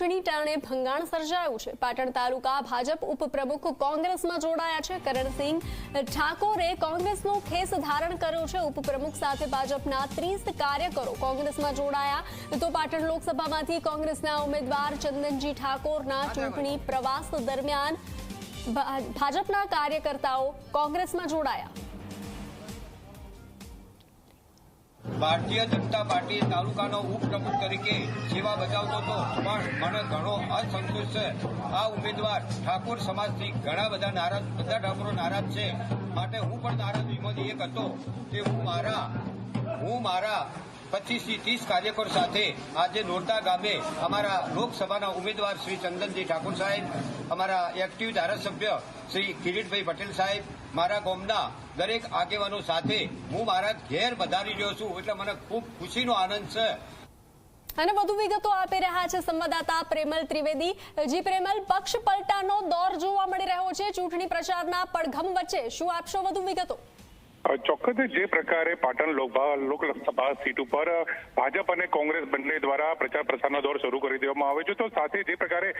ચૂંટણી ટાણે ભંગાણ સર્જાયું છે. પાટણ તાલુકા ભાજપ ઉપપ્રમુખ કોંગ્રેસમાં જોડાયા છે. કરણસિંહ ઠાકોરે કોંગ્રેસનો ખેસ ધારણ કર્યો છે. ઉપપ્રમુખ સાથે ભાજપના ત્રીસ કાર્યકરો કોંગ્રેસમાં જોડાયા. તો પાટણ લોકસભામાંથી કોંગ્રેસના ઉમેદવાર ચંદનજી ઠાકોરના ચૂંટણી પ્રવાસ દરમિયાન ભાજપના કાર્યકર્તાઓ કોંગ્રેસમાં જોડાયા. ભારતીય જનતા પાર્ટી તાલુકાનો ઉપપ્રમુખ તરીકે સેવા બજાવતો હતો. પણ મને ઘણો અસંતોષ છે. આ ઉમેદવાર ઠાકોર સમાજથી ઘણા બધા નારાજ, બધા ઠાકોરો નારાજ છે. માટે હું પણ નારાજગીમાંથી એક હતો કે હું મારા હું મારા પચીસથી ત્રીસ કાર્યકર સાથે આજે નોરતા ગામે અમારા લોકસભાના ઉમેદવાર શ્રી ચંદનજી ઠાકોર સાહેબ, અમારા એક્ટિવ ધારાસભ્ય શ્રી કિરીટભાઈ પટેલ સાહેબ, મારા ગામના દરેક આગેવાનો સાથે હું મારા ઘેર વધારી રહ્યો છું એટલે મને ખૂબ ખુશીનો આનંદ છે. અને વધુ વિગતો આપી રહ્યા છે સંવાદદાતા પ્રેમલ ત્રિવેદી. જી પ્રેમલ, પક્ષ પલટાનો દોર જોવા મળી રહ્યો છે. ચૂંટણી પ્રચારના પડઘમ વચ્ચે શું આપશો વધુ વિગતો? ચોક્કસ જે પ્રકારે પાટણ લોકસભા સીટ ઉપર ભાજપ અને કોંગ્રેસ બંને દ્વારા પ્રચાર પ્રસારનો દોર શરૂ કરી દેવામાં આવે છે. તો સાથે જે પ્રકારે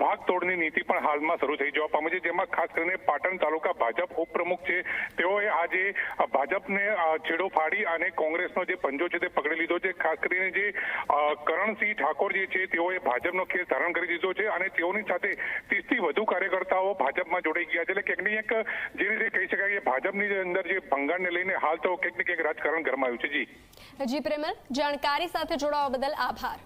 ભાગ તોડની નીતિ પણ હાલમાં શરૂ થઈ જવા પામી છે, જેમાં ખાસ કરીને પાટણ તાલુકા ભાજપ ઉપપ્રમુખ છે. તેઓએ આજે ભાજપને છેડો ફાડી અને કોંગ્રેસનો જે પંજો છે તે પકડી લીધો છે. ખાસ કરીને જે કરણસિંહ ઠાકોર જે છે, તેઓએ ભાજપનો ખેસ ધારણ કરી દીધો છે અને તેઓની સાથે ત્રીસથી વધુ કાર્યકર્તાઓ ભાજપમાં જોડાઈ ગયા છે. એટલે ક્યાંક ક્યાંક જે રીતે કહી શકાય કે ભાજપની અંદર જે ભંગાણને લઈને હાલ તો કંઈક ને કંઈક રાજકારણ ગરમાયું છે. જી. જી પ્રેમલ, જાણકારી સાથે જોડાવા બદલ આભાર.